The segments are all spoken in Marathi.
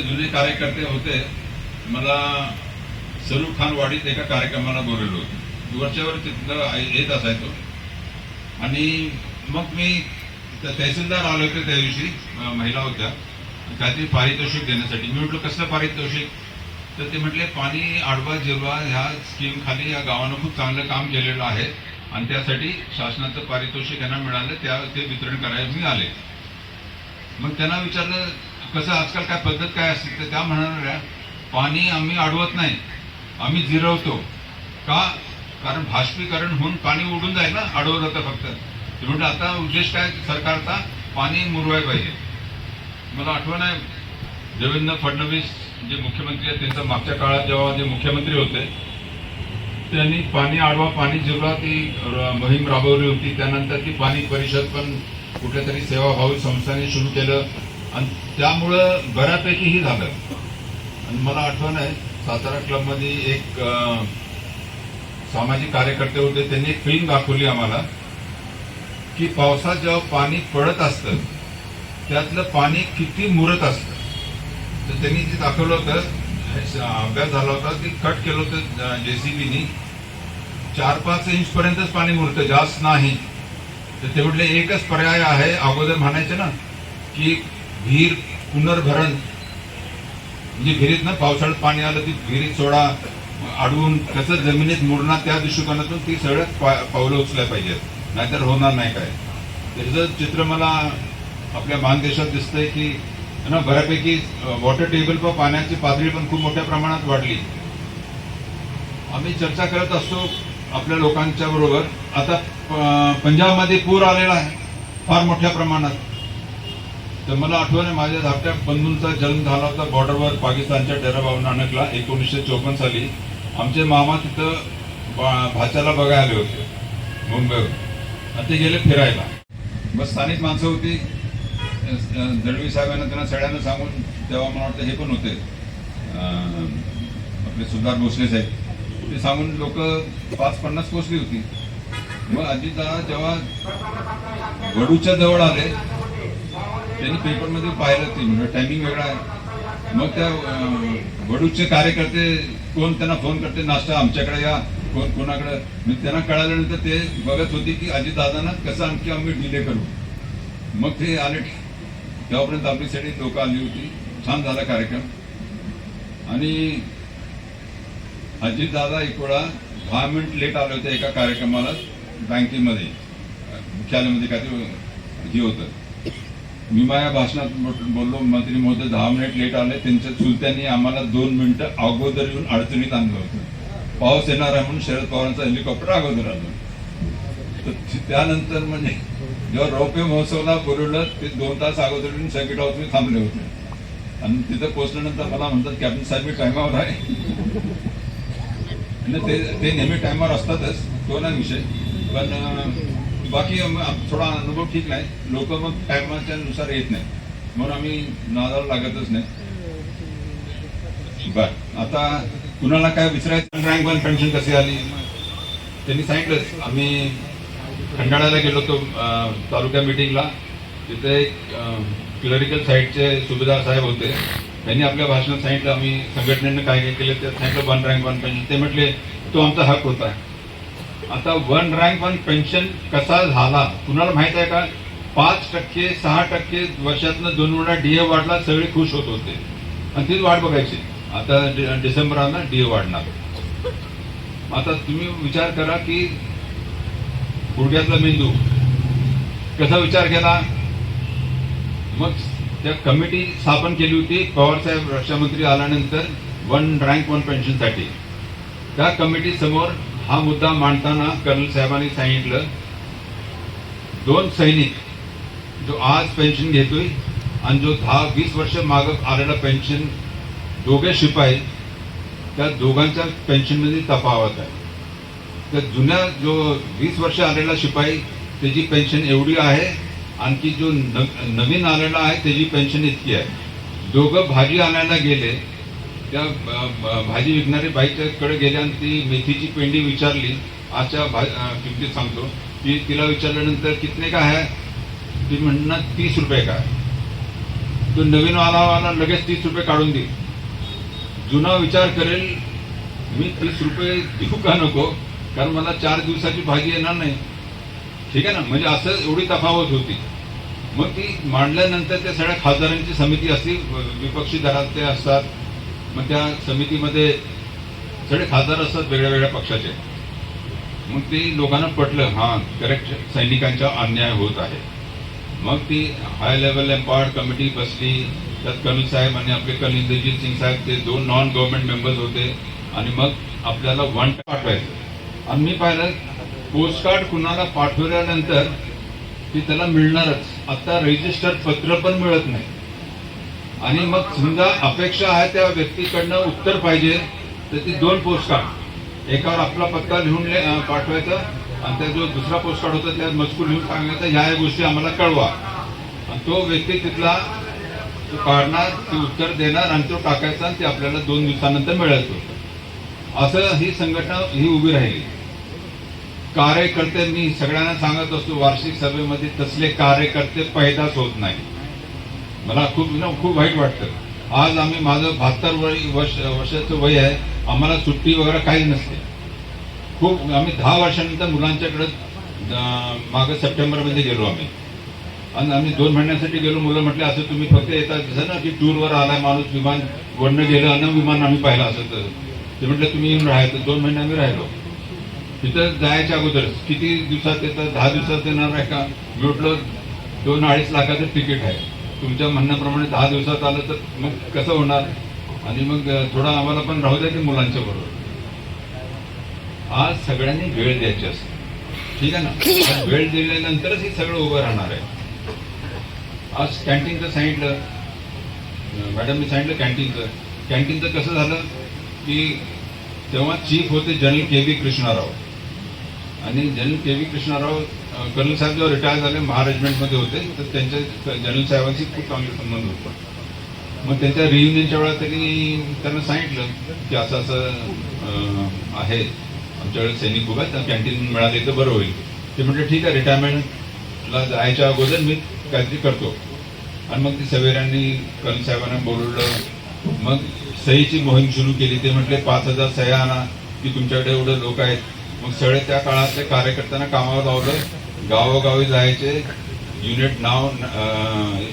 जुने कार्यकर्ते होते. मला सरूर खान वाडीत एका कार्यक्रमाला बोलवलं होतं. वरच्यावर तिथलं येत असायचो. आणि मग मी तहसीलदार आले होते त्या दिवशी महिला होत्या. काहीतरी पारितोषिक देण्यासाठी. मी म्हटलं कसलं पारितोषिक? तर ते म्हटले पाणी आडवा जिरवा ह्या स्कीम खाली या गावानं खूप चांगलं काम केलेलं आहे. आणि त्यासाठी शासनाचं पारितोषिक यांना मिळालं. त्या ते वितरण करायला मी आले मग त्यांना विचारलं कसं आजकाल काय पद्धत काय असते तर त्या म्हणणाऱ्या पाणी आम्ही अडवत नाही आम्ही जिरवतो. का? कारण भाष्पीकरण होऊन पाणी उडून जाईल ना अडवलं तर फक्त. ते म्हणजे आता उद्देश काय सरकारचा? पाणी मुरवाय पाहिजे. मला आठवण आहे देवेंद्र फडणवीस जे मुख्यमंत्री आहेत त्यांचा मागच्या काळात जेव्हा जे मुख्यमंत्री होते त्यांनी पाणी आडवा पाणी जिरवा ती मोहीम राबवली होती. त्यानंतर ती पाणी परिषद पण कुठल्या तरी सेवाभावी संस्थांनी सुरू केलं. आणि त्यामुळं बऱ्यापैकीही झालं. आणि मला आठवण आहे सातारा क्लबमध्ये एक सामाजिक कार्यकर्ते होते त्यांनी एक फिल्म दाखवली आम्हाला की पावसात जेव्हा पाणी पडत असतं त्यातलं पाणी किती मुरत असतं. तर त्यांनी ते दाखवलं होतं अभ्यास झाला होता ते कट केलं होतं जेसीबीनी चार पाच इंच पर्यंतच पाणी मुरतं जास्त नाही. तर ते म्हटले एकच पर्याय आहे अगोदर म्हणायचे ना की विहीर पुनर्भरण. म्हणजे विहिरीत ना पावसाळ्यात पाणी आलं ती विहिरीत सोडा अडवून कसं जमिनीत मुरणार त्या दृष्टिकोनातून ती सगळ्यात पा- पावलं उचलाय पाहिजेत. नाहीतर होणार नाही काय. त्याचं चित्र मला आपल्या महानदेशात दिसतंय की ना बऱ्यापैकी वॉटर टेबल व पाण्याची पातळी पण खूप मोठ्या प्रमाणात वाढली. आम्ही चर्चा करत असतो आपल्या लोकांच्या बरोबर. आता पंजाबमध्ये पूर आलेला आहे फार मोठ्या प्रमाणात. तर मला आठवण आहे माझ्या धाकट्या बंधूंचा जन्म झाला होता बॉर्डरवर पाकिस्तानच्या डेरा बाबा नानकला एकोणीसशे चोपन्न साली. आमचे मामा तिथं भाच्याला बघायला आले होते मुंबईवर आणि ते गेले फिरायला. बस स्थानिक माणसं होती. दळवी साहेबांना त्यांना सगळ्यांना सांगून तेव्हा मला वाटतं हे पण होते. आपले सुधार भोसले साहेब. ते सांगून लोक पाच पन्नास पोचली होती. मग अजितदा जेव्हा गडूच्या जवळ आले त्यांनी पेपरमध्ये पाहिलं ते म्हणजे टायमिंग वेगळा आहे. मग त्या वडूचे कार्यकर्ते कोण त्यांना फोन करते नाश्ता आमच्याकडे या कोण कोणाकडे? मी त्यांना कळाल्यानंतर ते बघत होते की अजितदादांना कसं आणखी आम्ही डिले करू. मग ते आले. तेव्हापर्यंत आपली सगळी लोक आली होती. छान झाला कार्यक्रम. आणि अजितदादा एक वेळा दहा मिनिट लेट आले होते एका कार्यक्रमाला बँकेमध्ये मुख्यालयामध्ये काहीतरी हे होतं. मी माझ्या भाषणात बोललो मंत्री महोदय दहा मिनिट लेट आले. त्यांच्या चुलत्यांनी आम्हाला दोन मिनिटं अगोदर येऊन अडचणीत आणलं होतं. पाऊस येणार आहे म्हणून शरद पवारांचा हेलिकॉप्टर अगोदर आलं. तर त्यानंतर म्हणजे जेव्हा रौप्य महोत्सवला बोलवलं ते दोन तास अगोदर येऊन सर्किट हाऊसमध्ये थांबले होते. आणि तिथं पोहोचल्यानंतर मला म्हणतात कॅप्टन साहेब मी टायमावर आहे. ते ते नेहमी टायमावर असतातच तो नाही विषय. पण बाकी थोडा अनुभव ठीक नाही. लोक मग टायमाच्या नुसार येत नाही. म्हणून आम्ही नादाला लागतच नाही. बर. आता कुणाला काय विचारायचं? रँक वन पेन्शन कशी आली? त्यांनी सांगितलंच आम्ही खंडाळ्याला गेलो होतो तालुका मिटिंगला तिथे एक क्लरिकल साईडचे सुभेदार साहेब होते. त्यांनी आपल्या भाषणात सांगितलं आम्ही संघटनेनं काय काय केलं ते सांगितलं वन रँक वन पेन्शन ते म्हटले तो आमचा हक होता. आता वन रँक वन पेन्शन कसा झाला? कुणाला माहीत आहे का? पाच टक्के सहा टक्के वर्षातनं दोन वेळा डीए वाढला सगळे खुश होत होते. आणि तीच वाट बघायची. आता डि- डिसेंबर डीए वाढणार. आता तुम्ही विचार करा की गुडघ्यातला मेंदू कसा विचार केला? मग त्या कमिटी स्थापन केली होती पवारसाहेब रक्षामंत्री आल्यानंतर वन रँक वन पेन्शनसाठी. त्या कमिटी समोर हा मुद्दा मांडताना कर्नल साहेबांनी सांगितलं दोन सैनिक जो आज पेन्शन घेतोय आणि जो दहा वीस वर्ष माग आलेला पेन्शन दोघे शिपाई त्या दोघांच्या पेन्शनमध्ये तफावत आहे. तर जुन्या जो वीस वर्ष आलेला शिपाई त्याची पेन्शन एवढी आहे आणखी जो न- नवीन आलेला आहे त्याची पेन्शन इतकी आहे. दोघं भाजी आणायला गेले त्या भाजी विकणारी बाईच्याकडे गेल्या आणि ती मेथीची पेंडी विचारली. आजच्या भा किमतीत सांगतो. की तिला विचारल्यानंतर कितने का आहे ती म्हणणार तीस रुपये का तो नवीन वाला लगेच तीस रुपये काढून देईल जुना विचार करेल मी तीस रुपये देऊ का नको? कारण मला चार दिवसाची भाजी येणार नाही. ठीक आहे ना? म्हणजे असं एवढी तफावत होती. मग ती मांडल्यानंतर त्या सगळ्या खासदारांची समिती असती विपक्षी दलाचे असतात मग त्या समितीमध्ये सगळे खासदार असतात वेगळ्या वेगळ्या पक्षाचे. मग ते लोकांना पटलं हा करेक्ट सैनिकांचा अन्याय होत आहे. मग ती हाय लेवल एम्पावर्ड कमिटी बसली. त्यात कर्नल साहेब आणि आपले कल इंद्रजीत सिंग साहेब ते दोन नॉन गव्हर्नमेंट मेंबर्स होते. आणि मग आपल्याला वन पाठवायचं. आणि मी पाहिलं पोस्टकार्ड कुणाला पाठवल्यानंतर ती त्याला मिळणारच. आता रजिस्टर पत्र पण मिळत नाही. आणि मग समजा अपेक्षा आहे त्या व्यक्तीकडनं उत्तर पाहिजे तर ती दोन पोस्टकार्ड एकावर आपला पत्ता लिहून पाठवायचा आणि त्या जो दुसरा पोस्टकार्ड होता त्यात मजकूर लिहून सांगायचा ह्या गोष्टी आम्हाला कळवा. आणि तो व्यक्ती तिथला तो काढणार ते उत्तर देणार आणि तो टाकायचा आणि ते आपल्याला दोन दिवसानंतर मिळायचं असं ही संघटना ही उभी राहिली. कार्यकर्ते मी सगळ्यांना सांगत असतो वार्षिक सभेमध्ये तसले कार्यकर्ते पैदाच होत नाही मला खूप ना खूप वाईट वाटतं. आज आम्ही माझं बहात्तर वर्ष वर्षाचं वय आहे. आम्हाला सुट्टी वगैरे काही नसते. खूप आम्ही दहा वर्षानंतर मुलांच्याकडे माग मागं सप्टेंबरमध्ये गेलो आम्ही. आणि आम्ही दोन महिन्यासाठी गेलो. मुलं म्हटले असं तुम्ही फक्त येतात जसं ना की टूरवर आलाय माणूस विमान वडणं गेलं अन विमान आम्ही पाहिलं असं तर. ते म्हटलं तुम्ही येऊन राहायचं दोन महिने आम्ही राहिलो. तिथं जायच्या अगोदर किती दिवसात येतात? दहा दिवसात येणार आहे का? मी म्हटलं दोन अडीच लाखाचं तिकीट आहे. तुमच्या म्हणण्याप्रमाणे दहा दिवसात आलं तर मग कसं होणार? आणि मग थोडा आम्हाला पण राहू द्या की मुलांच्या बरोबर. आज सगळ्यांनी वेळ द्यायची असते. ठीक आहे ना? वेळ दिल्यानंतरच हे सगळं उभं राहणार आहे. आज कॅन्टीनचं सांगितलं. मॅडम मी सांगितलं कॅन्टीनचं. कॅन्टीनचं कसं झालं? की तेव्हा चीफ होते जनरल के व्ही कृष्णाराव. आणि general K V Krishnarao colonel साहेब जेव्हा रिटायर झाले महारेजिमेंटमध्ये होते तर त्यांच्या जनरल साहेबांशी खूप चांगले संबंध होता. मग त्यांच्या रियुनियनच्या वेळा त्यांनी त्यांना सांगितलं की असं असं आहे. आमच्याकडे सैनिक उभा त्या कॅन्टीन मिळाले तर बरं होईल. ते म्हटलं ठीक आहे रिटायरमेंटला जायच्या अगोदर मी काहीतरी करतो. आणि मग ती सवेरांनी कर्नल साहेबांना बोलवलं. मग सहीची मोहीम सुरू केली. ते म्हटले पाच हजार सह्या आणा की तुमच्याकडे एवढे लोक आहेत. मग सगळे त्या काळातल्या कार्यकर्त्यांना कामावर लावलं. गावोगावी जायचे. युनिट नाव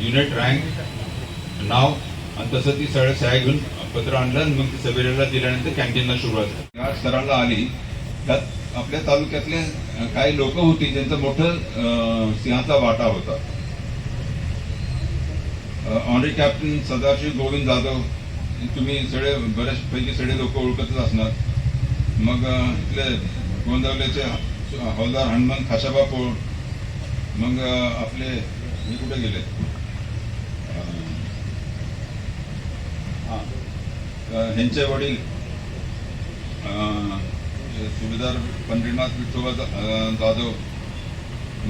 युनिट रँक नाव आणि तसं ती सगळ्या सह्या घेऊन पत्र आणलं आणि मग ती सवेरेला दिल्यानंतर कॅन्टीनला सुरुवात या स्तराला आली. त्यात आपल्या तालुक्यातले काही लोक होती ज्यांचं मोठं सिंहाचा वाटा होता. ऑनरी कॅप्टन सदाशिव गोविंद जाधव तुम्ही सगळे बऱ्याचपैकी सगळे लोक ओळखतच असणार. मग इथले गोंदवल्याचे हौलदार हनुमान खाशाबा पोळ मग आपले हे कुठे गेले? ह्यांचे वडील अं, सुभेदार पंढरीनाथ विठोबा जाधव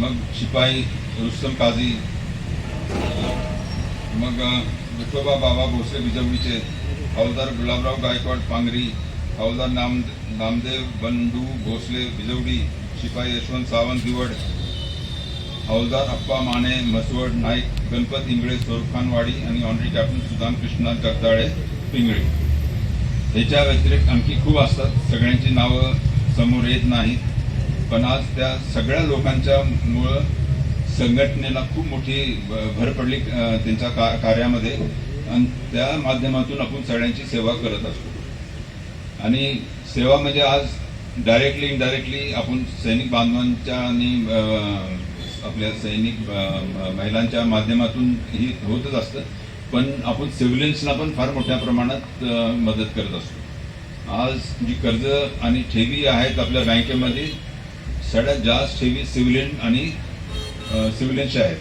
मग शिपाई रुस्तम काझी मग विठोबा बाबा भोसले बिजवडीचे हवालदार गुलाबराव गायकवाड पांगरी हवालदार नाम नामदेव बंडू भोसले बिजवडी शिपाई यशवंत सावंत दिवड हौलदार अप्पा माने मसवड नाईक गणपत इंगळे सोरखानवाडी आणि ऑनरी कॅप्टन सुदाम कृष्णा जगदाळे पिंगळे. ह्याच्या व्यतिरिक्त आणखी खूप असतात. सगळ्यांची नावं समोर येत नाहीत. पण आज त्या सगळ्या लोकांच्या मुळं संघटनेला खूप मोठी भर पडली त्यांच्या का कार्यामध्ये. आणि त्या माध्यमातून आपण सगळ्यांची सेवा करत असतो. आणि सेवा म्हणजे आज डायरेक्टली इनडायरेक्टली आपण सैनिक बांधवांच्या आणि आपल्या सैनिक महिलांच्या माध्यमातून ही होतच असतं. पण आपण सिव्हिलियन्सला पण फार मोठ्या प्रमाणात मदत करत असतो. आज जी कर्ज आणि ठेवी आहेत आपल्या बँकेमध्ये सगळ्यात जास्त ठेवी सिव्हिलियन आणि सिव्हिलियन्सच्या आहेत.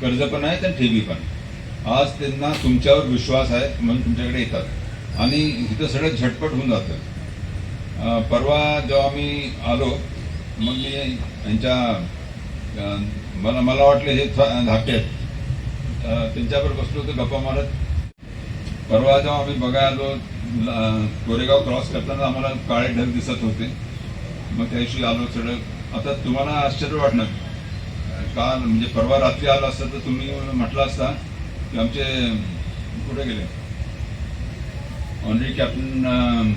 कर्ज पण आहेत आणि ठेवी पण. आज त्यांना तुमच्यावर विश्वास आहे म्हणून तुमच्याकडे येतात. आणि इथं सगळं झटपट होऊन जातं. परवा जेव्हा मी आलो मग मी यांच्या मला मला वाटलं हे धाके आहेत. त्यांच्यावर बसलो होतो गप्पा मारत. परवा जेव्हा आम्ही बघायला आलो कोरेगाव क्रॉस करताना आम्हाला काळे ढग दिसत होते. मग त्याशी आलो सगळं. आता तुम्हाला आश्चर्य वाटणार. का म्हणजे परवा रात्री आला असता तर तुम्ही म्हटलं असता की आमचे कुठे गेले? ऑनरी कॅप्टन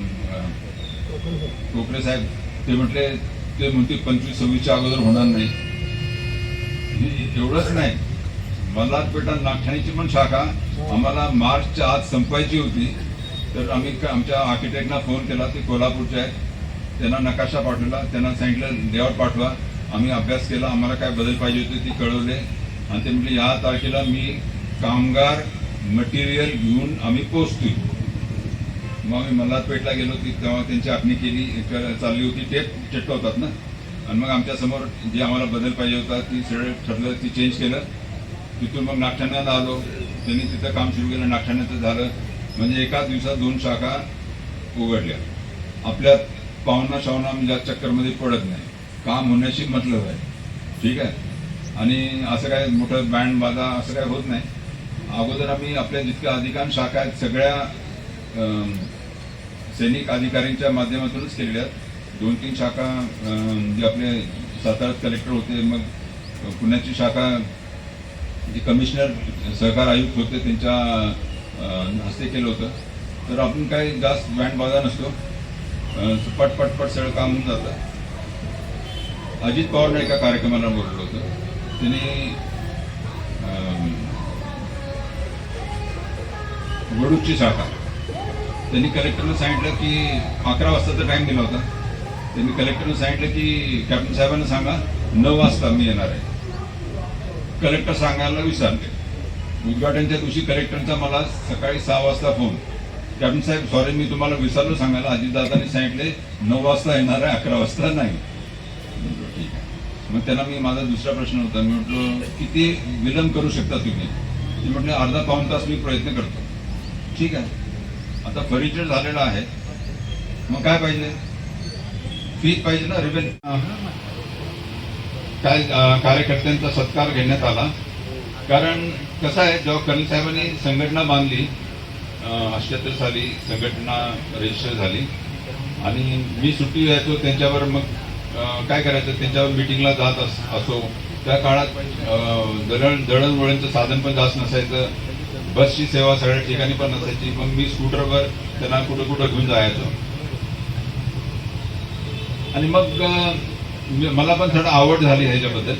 टोपरे साहेब ते म्हटले ते म्हणते पंचवीस सव्वीसच्या अगोदर होणार नाही. एवढंच नाही. मल्हारपेटा नागठाणीची पण शाखा. आम्हाला मार्चच्या आत संपवायची होती. तर आम्ही आमच्या आर्किटेक्टना फोन केला ते कोल्हापूरचे आहेत. त्यांना नकाशा पाठवला त्यांना सांगितलं लेआउट पाठवा. आम्ही अभ्यास केला आम्हाला काय बदल पाहिजे होते ते कळवले. आणि ते म्हटले या तारखेला मी कामगार मटेरियल घेऊन आम्ही पोचतोय. मग आम्ही मल्हारपेठला गेलो ती तेव्हा त्यांची आखणी केली चालली होती ते चट्ट होतात ना. आणि मग आमच्यासमोर जे आम्हाला बदल पाहिजे होता ती सगळं ठरलं ती चेंज केलं. तिथून मग नागठाण्याला आलो. त्यांनी तिथं काम सुरू केलं नागठाण्याचं झालं. म्हणजे एका दिवसात दोन शाखा उघडल्या. आपल्या पाहुणा शावना म्हणजे चक्करमध्ये पडत नाही. काम होण्याशी मतलब आहे. ठीक आहे? आणि असं काय मोठं बँड बाजा असं काय होत नाही. अगोदर आम्ही आपल्या जितक्या अधिकांश शाखा आहेत सगळ्या सैनिक अधिकाऱ्यांच्या माध्यमातूनच केलेल्या दोन तीन शाखा अं, जे आपले सातारात कलेक्टर होते मग पुण्याची शाखा जे कमिशनर सहकार आयुक्त होते त्यांच्या हस्ते केलं होतं. तर आपण काही जास्त बँड बाजा नसतो. पट पट पट सगळं काम होऊन जातं. अजित पवारने एका कार्यक्रमाला बोलवलं होतं. त्यांनी अं, वडूची शाखा त्यांनी कलेक्टरला सांगितलं की अकरा वाजताचा टाईम दिला होता. त्यांनी कलेक्टरला सांगितलं की कॅप्टन साहेबांना सांगा नऊ वाजता मी येणार आहे. कलेक्टर सांगायला विसरले. उद्घाटनच्या दिवशी कलेक्टरचा मला सकाळी सहा वाजता फोन कॅप्टन साहेब सॉरी मी तुम्हाला विसरलो सांगायला. अजितदादांनी सांगितले नऊ वाजता येणार आहे अकरा वाजता नाही. म्हटलं, ठीक आहे. मग त्यांना मी माझा दुसरा प्रश्न होता. मी म्हटलं किती विलंब करू शकता तुम्ही? ते म्हटले अर्धा पाऊण तास मी प्रयत्न करतो. ठीक आहे. आता परिचय झालेला आहे. मग काय पाहिजे? फीज पाहिजे ना रिबेन काय कार्यकर्त्यांचा सत्कार घेण्यात आला. कारण कसं आहे जेव्हा कर्ण साहेबांनी संघटना बांधली अष्ट्याहत्तर साली संघटना रजिस्टर झाली. आणि मी सुट्टी यायचो त्यांच्यावर मग काय करायचं त्यांच्यावर मिटिंगला जात असो त्या काळात दळण दळणवळणचं साधन पण जास्त नसायचं. बसची सेवा सगळ्या ठिकाणी पण नसायची. मग मी स्कूटरवर त्यांना कुठं कुठं घेऊन जायचो. आणि मग मला पण थोडं आवड झाली ह्याच्याबद्दल.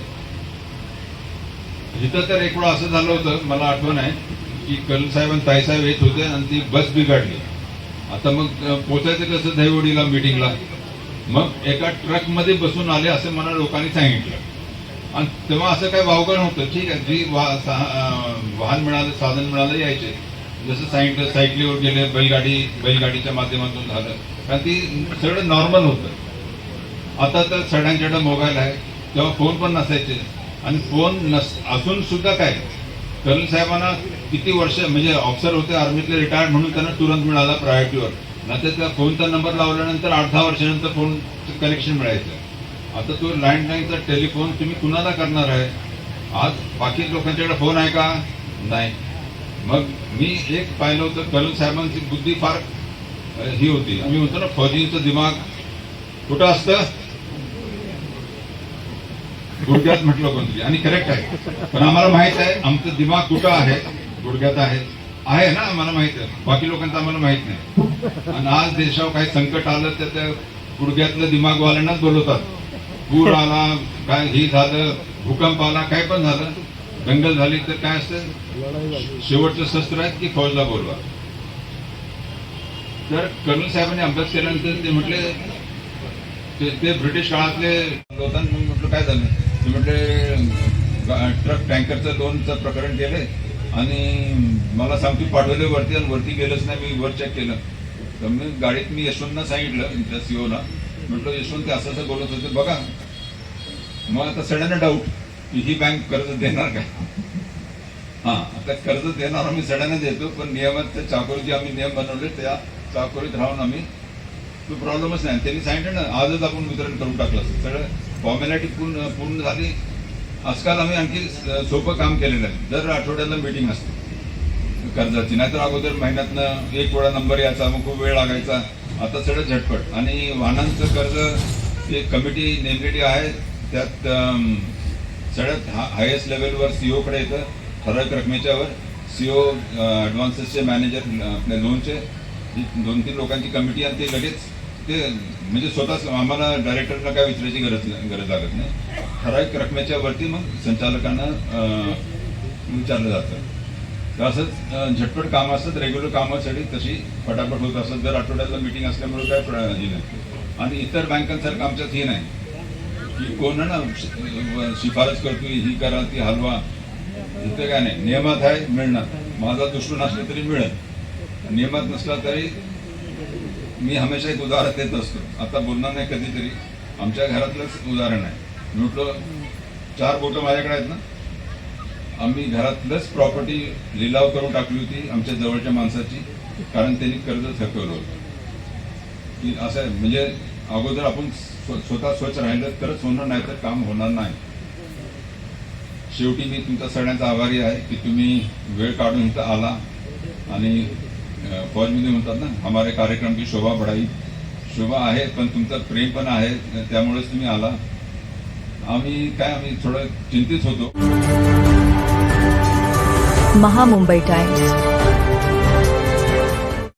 इथं तर एक वेळा असं झालं होतं मला आठवण आहे की कल साहेब आणि ताईसाहेब येत होते आणि ती बस बिघडली. आता मग पोचायचं कसं दहिवडीला मिटिंगला मग एका ट्रकमध्ये बसून आले असं मला लोकांनी सांगितलं. आणि तेव्हा असं काही वावगण होतं ठीक आहे जी वा- वाहन मिळालं साधन मिळालं यायचे. जसं सांगितलं सायकलीवर गेले बैलगाडी बैलगाडीच्या माध्यमातून झालं. कारण ती सगळं नॉर्मल होतं. आता तर सगळ्यांच्याकडे मोबाईल आहे. तेव्हा फोन पण नसायचे. आणि फोन नस असून सुद्धा काय? कर्नल साहेबांना किती वर्ष म्हणजे ऑफिसर होते आर्मीतले रिटायर्ड म्हणून त्यांना तुरंत मिळाला प्रायोरिटीवर नंतर त्या फोनचा नंबर लावल्यानंतर आठ दहा वर्षानंतर फोन कनेक्शन मिळायचं. आता तो लँडलाईनचा टेलिफोन तुम्ही कुणाला करणार आहे? आज बाकी लोकांच्याकडे फोन आहे का? नाही. मग मी एक पाहिलं होतं कर्नल साहेबांची बुद्धी फार ही होती. आम्ही म्हणतो ना फौजींचं दिमाग कुठं असतं? गुडघ्यात म्हटलं कोणतरी आणि करेक्ट आहे. पण आम्हाला माहीत आहे आमचं दिमाग कुठं आहे? गुडघ्यात आहे. आहे ना आम्हाला माहीत आहे. बाकी लोकांचं आम्हाला माहीत नाही. आणि आज देशावर काही संकट आलं तर त्या गुडघ्यातलं दिमागवाल्यांनाच बोलवतात. पूर आला काय ही झालं भूकंप आला काय पण झालं दंगल झाली तर काय असतं? शेवटचं शस्त्र आहे की फौजला बोलवा. तर कर्नल साहेबांनी अभ्यास केल्यानंतर ते म्हटले ते ब्रिटिश काळातले लोकांना म्हटलं काय झालं? ते म्हटले ट्रक टँकरचं लोनचं प्रकरण केलंय आणि मला सांगतो पाठवले वरती आणि वरती गेलंच नाही मी वर चेक केलं. तर मी गाडीत मी यशवंतला सांगितलं त्या सीओला म्हटलं यशवंत ते असं असं बोलत होते बघा मग आता सडन डाऊट की ही बँक कर्ज देणार काय हा आता कर्ज देणार आम्ही सड्याने देतो पण नियमात त्या चाकोरी जे आम्ही नियम बनवले त्या चाकोरीत राहून आम्ही तो प्रॉब्लेमच नाही. त्यांनी सांगितलं ना आजच आपण वितरण करून टाकलं असतं. सगळं फॉर्मॅलिटी पूर्ण पूर्ण झाली. आजकाल आम्ही आणखी सोपं काम केलेलं आहे. दर आठवड्याला मीटिंग असते. कर्जाची. नाहीतर अगोदर महिन्यातनं एक वेळा नंबर यायचा मग खूप वेळ लागायचा. आता सगळं झटपट. आणि वाहनांचं कर्ज एक कमिटी नेमलेली आहे. त्यात सगळ्यात हा हायेस्ट लेवलवर सीओकडे येतं ठराविक रकमेच्यावर. सीओ ॲडव्हान्सेसचे मॅनेजर आपल्या लोनचे दोन तीन लोकांची कमिटी आणि ते लगेच ते म्हणजे स्वतःच आम्हाला डायरेक्टरला काय विचारायची गरज गरज लागत नाही. ठराविक रकमेच्या वरती मग संचालकांना विचारलं जातं. तसंच असंच झटपट काम असतात रेग्युलर कामासाठी तशी फटाफट होत असतात. दर आठवड्याला मिटिंग असल्यामुळे काय हे नाही. आणि इतर बँकांसारखं आमच्यात हे नाही. की कोण ना शिफारस करतोय ही करा ती हलवा. इथं काय नाही नियमात आहे मिळणार. माझा दृष्टी नसला तरी मिळेल. नियमात नसला तरी मी हमेशा एक उदाहरण देत असतो. आता बोलणार नाही कधीतरी. आमच्या घरातलंच उदाहरण आहे. म्हटलं चार बोटं माझ्याकडे आहेत ना? आम्ही घरातलंच प्रॉपर्टी लिलाव करून टाकली होती आमच्या जवळच्या माणसाची कारण त्यांनी कर्ज थकवलं होतं. की असं आहे, म्हणजे अगोदर आपण स्वतः स्वच्छ राहिलं तरच होणार नाही तर काम होणार नाही. शेवटी मी तुमचा सगळ्यांचा आभारी आहे की तुम्ही वेळ काढून इथं आला आणि फौजमध्ये म्हणतात ना हमारे कार्यक्रम की शोभा बढाई. शोभा आहे पण तुमचं प्रेम पण आहे त्यामुळेच तुम्ही आला. आम्ही काय आम्ही थोडं चिंतित होतो. महामुंबई टाइम्स.